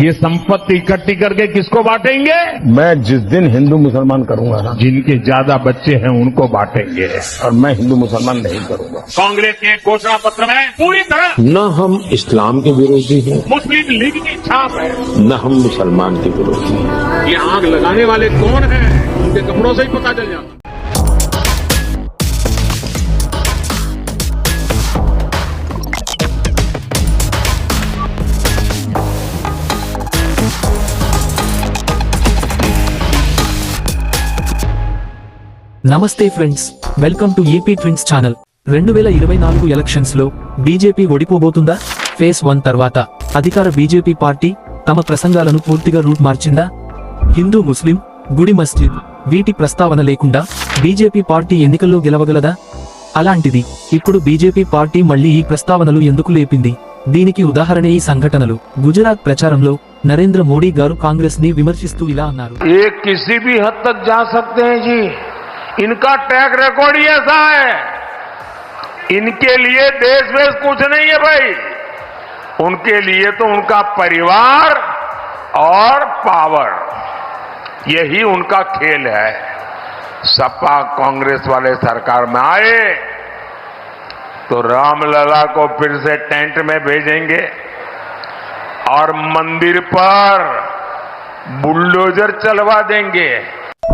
ये संपत्ति इकट्ठी करके किसको बांटेंगे? मैं जिस दिन हिंदू मुसलमान करूँगा ना जिनके ज़्यादा बच्चे हैं उनको बांटेंगे। और मैं हिंदू मुसलमान नहीं करूँगा। कांग्रेस के घोषणा पत्र में पूरी तरह न हम इस्लाम के विरोधी हैं मुस्लिम लीग की छाप है। न हम मुसलमान के विरोधी हैं। ये आग लगाने वाले कौन है? उनके कपड़ों से ही पता चल जाता నమస్తే friends welcome to AP trends channel. రెండు వేల ఇరవై నాలుగు ఎలక్షన్స్లో బీజేపీ ఓడిపోబోతుందా? ఫేస్ వన్ తర్వాత అధికార బీజేపీ పార్టీ తమ ప్రసంగాలను పూర్తిగా రూట్ మార్చిందా? హిందూ ముస్లిం గుడి మస్జిద్ వీటి ప్రస్తావన లేకుండా బీజేపీ పార్టీ ఎన్నికల్లో గెలవగలదా? అలాంటిది ఇప్పుడు బీజేపీ పార్టీ మళ్ళీ ఈ ప్రస్తావనలు ఎందుకు లేపింది? దీనికి ఉదాహరణ ఈ సంఘటనలు. గుజరాత్ ప్రచారంలో నరేంద్ర మోడీ గారు కాంగ్రెస్ని విమర్శిస్తూ ఇలా అన్నారు. ఏ కిసి భీ హద్ తక్ జా సక్తే జీ? इनका ट्रैक रिकॉर्ड ही ऐसा है इनके लिए देश वेश कुछ नहीं है भाई उनके लिए तो उनका परिवार और पावर यही उनका खेल है सपा कांग्रेस वाले सरकार में आए तो रामलला को फिर से टेंट में भेजेंगे और मंदिर पर बुलडोजर चलवा देंगे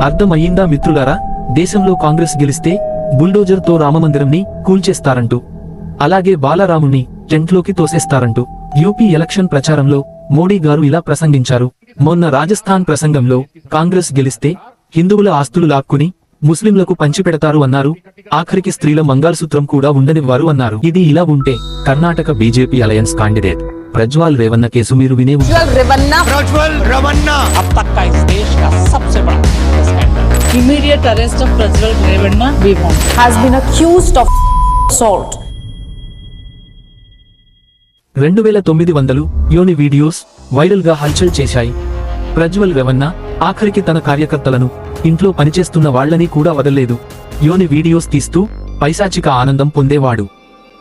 అర్థమయ్యిందా మిత్రులారా దేశంలో కాంగ్రెస్ గెలిస్తే బుల్డోజర్తో రామమందిరంని కూల్చేస్తారంటూ అలాగే బాలరాముణ్ణి టెంట్లోకి తోసేస్తారంటూ యూపీ ఎలక్షన్ ప్రచారంలో మోడీ గారు ఇలా ప్రసంగించారు. మొన్న రాజస్థాన్ ప్రసంగంలో కాంగ్రెస్ గెలిస్తే హిందువుల ఆస్తులు లాక్కుని ముస్లింలకు పంచిపెడతారు అన్నారు. ఆఖరికి స్త్రీల మంగళసూత్రం కూడా ఉండనివ్వారు అన్నారు. ఇది ఇలా ఉంటే Karnataka BJP alliance candidate Prajwal Revanna case మీరు వినే arrest of Prajwal Revanna. We want has been accused of assault రెండు వేల తొమ్మిది వందలు యోని వీడియోస్ వైరల్గా హల్చల్ చేశాయి. ప్రజ్వల్ రేవన్న ఆఖరికి తన కార్యకర్తలను ఇంట్లో పనిచేస్తున్న వాళ్ళని కూడా వదల్లేదు. యోని వీడియోస్ తీస్తూ పైశాచిక ఆనందం పొందేవాడు.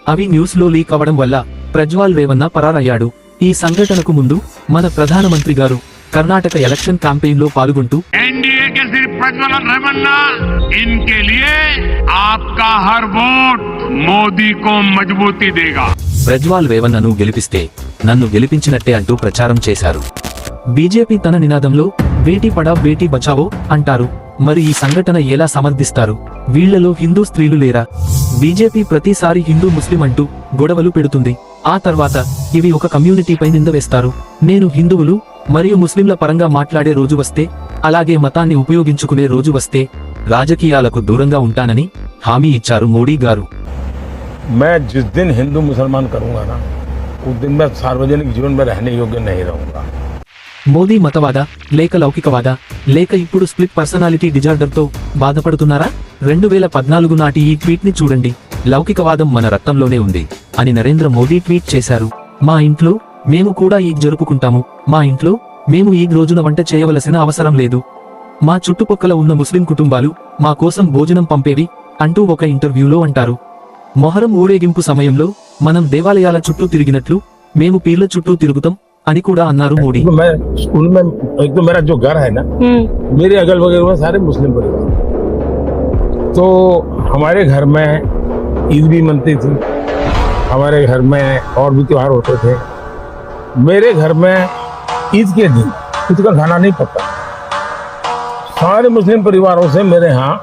అవి న్యూస్లో లీక్ అవడం వల్ల ప్రజ్వాల్ రేవన్న పరారయ్యాడు. ఈ సంఘటనకు ముందు మన ప్రధానమంత్రి గారు కర్ణాటక ఎలక్షన్ క్యాంపెయిన్లో పాల్గొంటూ ప్రజ్వాల్ రేవన్నను గెలిపిస్తే నన్ను గెలిపించినట్టే అంటూ ప్రచారం చేశారు. బీజేపీ తన నినాదంలో బేటీ పడా బేటీ బచావో అంటారు. మరి ఈ సంఘటన ఎలా సమర్థిస్తారు? వీళ్ళలో హిందూ స్త్రీలు లేరా? బీజేపీ ప్రతిసారి హిందూ ముస్లిం అంటూ గొడవలు పెడుతుంది. ఆ తర్వాత ఇవి ఒక కమ్యూనిటీపై నింద వేస్తారు నేను హిందువులు మరియు ముస్లింల పరంగా మాట్లాడే రోజు వస్తే అలాగే మతాన్ని ఉపయోగించుకునే రోజు వస్తే రాజకీయాలకు దూరంగా ఉంటానని హామీ ఇచ్చారు మోడీ గారు मैं जिस दिन हिंदू मुसलमान करूंगा ना उस दिन मैं सार्वजनिक जीवन में रहने योग्य नहीं रहूंगा మోదీ మతవాద లేక లౌకికవాద లేక ఇప్పుడు స్ప్లిట్ పర్సనాలిటీ డిజార్డర్ తో బాధపడుతున్నారా రెండు వేల పద్నాలుగు నాటి ఈ ట్వీట్ ని చూడండి లౌకికవాదం మన రక్తంలోనే ఉంది అని నరేంద్ర మోదీ ట్వీట్ చేశారు మా ఇంట్లో మేము కూడా ఈద్ జరుపుకుంటాము మా ఇంట్లో మేము ఈద్ రోజున వంట చేయవలసిన అవసరం లేదు మా చుట్టుపక్కల ఉన్న ముస్లిం కుటుంబాలు మా కోసం భోజనం పంపేవి అంటూ ఒక ఇంటర్వ్యూలో అంటారు మొహరం ఊరేగింపు సమయంలో మనం దేవాలయాల చుట్టూ తిరిగినట్లు మేము పీర్ల చుట్టూ తిరుగుతాం అని కూడా అన్నారు మోడీ तो मैं स्कूल में एक तो मेरा जो घर है ना मेरे अगल बगल में सारे मुस्लिम परिवार तो हमारे घर में ईद भी मनती थी। हमारे घर में और भी त्योहार होते थे। मेरे घर में ईद के दिन ईद का खाना नहीं पकता सारे मुस्लिम परिवारों से मेरे यहाँ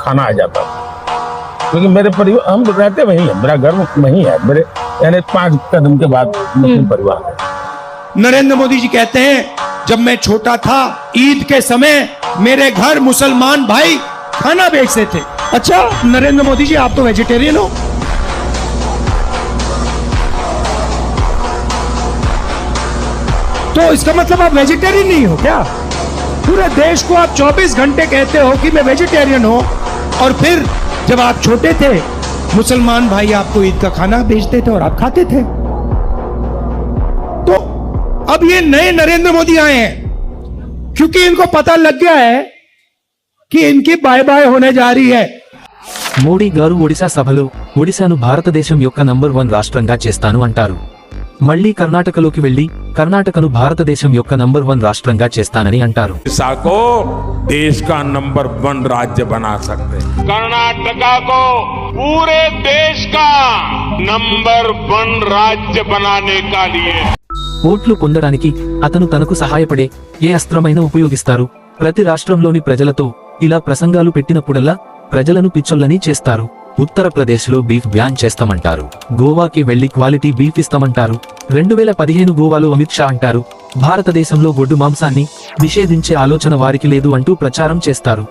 खाना आ जाता था। क्योंकि मेरे परिवार हम रहते वहीं हैं मेरा घर वहीं है। मेरे यानी पाँच कदम के बाद मुस्लिम परिवार है। नरेंद्र मोदी जी कहते हैं जब मैं छोटा था ईद के समय मेरे घर मुसलमान भाई खाना बेचते थे। अच्छा नरेंद्र मोदी जी, आप तो वेजिटेरियन हो। तो इसका मतलब आप वेजिटेरियन नहीं हो क्या? पूरे देश को आप 24 घंटे कहते हो कि मैं वेजिटेरियन हूँ, और फिर जब आप छोटे थे, मुसलमान भाई आपको ईद का खाना भेजते थे और आप खाते थे। तो अब ये नए नरेंद्र मोदी आए हैं, क्योंकि इनको पता लग गया है कि इनकी बाय बाय होने जा रही है। మోడీ గారు ఒడిశా సభలో ఒడిశాను భారతదేశం యొక్క నంబర్ వన్ రాష్ట్రంగా చేస్తాను అంటారు. మళ్ళీ కర్ణాటకలోకి వెళ్ళి కర్ణాటకను భారతదేశం యొక్క నంబర్ వన్ రాష్ట్రంగా చేస్తానని అంటారు. ఓట్లు పొందడానికి అతను తనకు సహాయపడే ఏ అస్త్రమైన ఉపయోగిస్తారు. ప్రతి రాష్ట్రంలోని ప్రజలతో ఇలా ప్రసంగాలు పెట్టినప్పుడల్లా ప్రజలను పిచ్చొల్లని చేస్తారు. ఉత్తరప్రదేశ్లో బీఫ్ బ్యాన్ చేస్తామంటారు. గోవాకి వెళ్ళి క్వాలిటీ బీఫ్ ఇస్తామంటారు. రెండు వేల పదిహేను గోవాలో అమిత్ షా అంటారు. భారతదేశంలో గొడ్డు మాంసాన్ని నిషేధించే ఆలోచన వారికి లేదు అంటూ ప్రచారం చేస్తారు.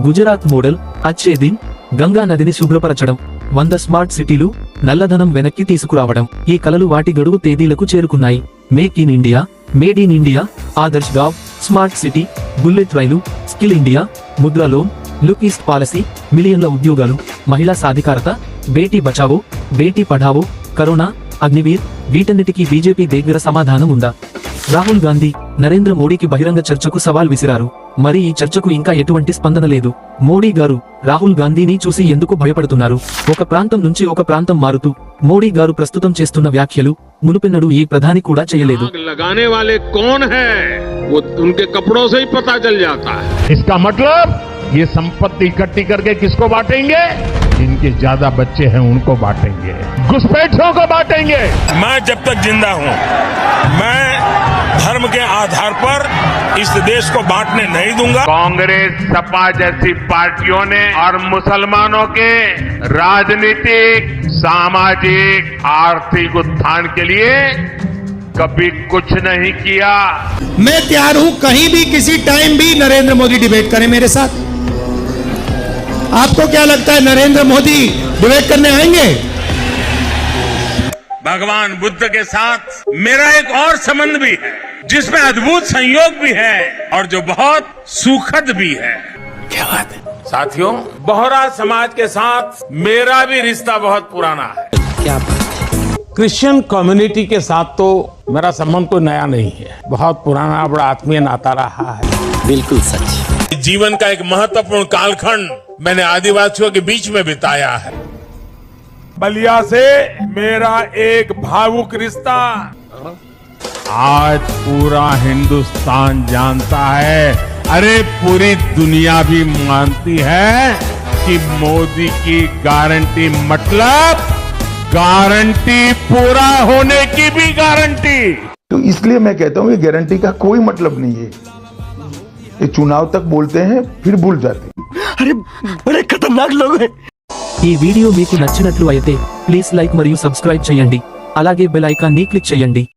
గుజరాత్ మోడల్ అచ్చే దిన్ గంగా నదిని శుభ్రపరచడం వంద స్మార్ట్ సిటీలు నల్లధనం వెనక్కి తీసుకురావడం ఈ కలలు వాటి గడువు తేదీలకు చేరుకున్నాయి. Make in India made in India Adarsh Gaon smart city bullet rail skill India Mudra loan look east policy మిలియన్ల ఉద్యోగాలు మహిళా సాధికారత బేటీ బచావో బేటీ పఢావో కరోనా అగ్నివీర్ వీటన్నిటికీ బీజేపీ దగ్గర సమాధానం ఉందా రాహుల్ గాంధీ నరేంద్ర మోడీకి బహిరంగ చర్చకు సవాల్ విసిరారు మరి ఈ చర్చకు ఇంకా ఎటువంటి స్పందన లేదు మోడీ గారు రాహుల్ గాంధీని చూసి ఎందుకు భయపడుతున్నారు ఒక ప్రాంతం నుంచి ఒక ప్రాంతం మారుతూ మోడీ గారు ప్రస్తుతం చేస్తున్న వ్యాఖ్యలు మునుపెన్నడూ ఏ ప్రధాని కూడా చేయలేదు आग लगाने वाले कौन है वो उनके कपड़ों से ही पता चल जाता है इसका मतलब ये संपत्ति इकट्ठी करके किसको बांटेंगे? जिनके ज़्यादा बच्चे हैं उनको बांटेंगे। घुसपैठियों को बांटेंगे। मैं जब तक ज़िंदा हूँ मैं धर्म के आधार पर इस देश को बांटने नहीं दूँगा। कांग्रेस सपा जैसी पार्टियों ने और मुसलमानों के राजनीतिक सामाजिक आर्थिक उत्थान के लिए कभी कुछ नहीं किया। मैं तैयार हूँ कहीं भी किसी टाइम भी नरेंद्र मोदी डिबेट करें मेरे साथ। आपको क्या लगता है नरेंद्र मोदी डिबेट करने आएँगे? भगवान बुद्ध के साथ मेरा एक और संबंध भी है जिसमें अद्भुत संयोग भी है और जो बहुत सुखद भी है। क्या बात है? साथियों बोहरा समाज के साथ मेरा भी रिश्ता बहुत पुराना है। क्या क्रिश्चियन कम्युनिटी के साथ तो मेरा संबंध कोई नया नहीं है। बहुत पुराना बड़ा आत्मीय नाता रहा है। बिल्कुल सच। जीवन का एक महत्वपूर्ण कालखंड मैंने आदिवासियों के बीच में बिताया है। बलिया से मेरा एक भावुक रिश्ता आज पूरा हिंदुस्तान जानता है। अरे पूरी दुनिया भी मानती है कि मोदी की गारंटी मतलब गारंटी पूरा होने की भी गारंटी। तो इसलिए मैं कहता हूँ ये गारंटी का कोई मतलब नहीं है। ये चुनाव तक बोलते हैं फिर भूल जाते हैं। అరే బడే ఖతర్నాక్ లోగ్. ఈ వీడియో మీకు నచ్చినట్లు అయితే ప్లీజ్ లైక్ మరియు సబ్స్క్రైబ్ చేయండి. అలాగే బెల్ ఐకాన్ని క్లిక్ చేయండి.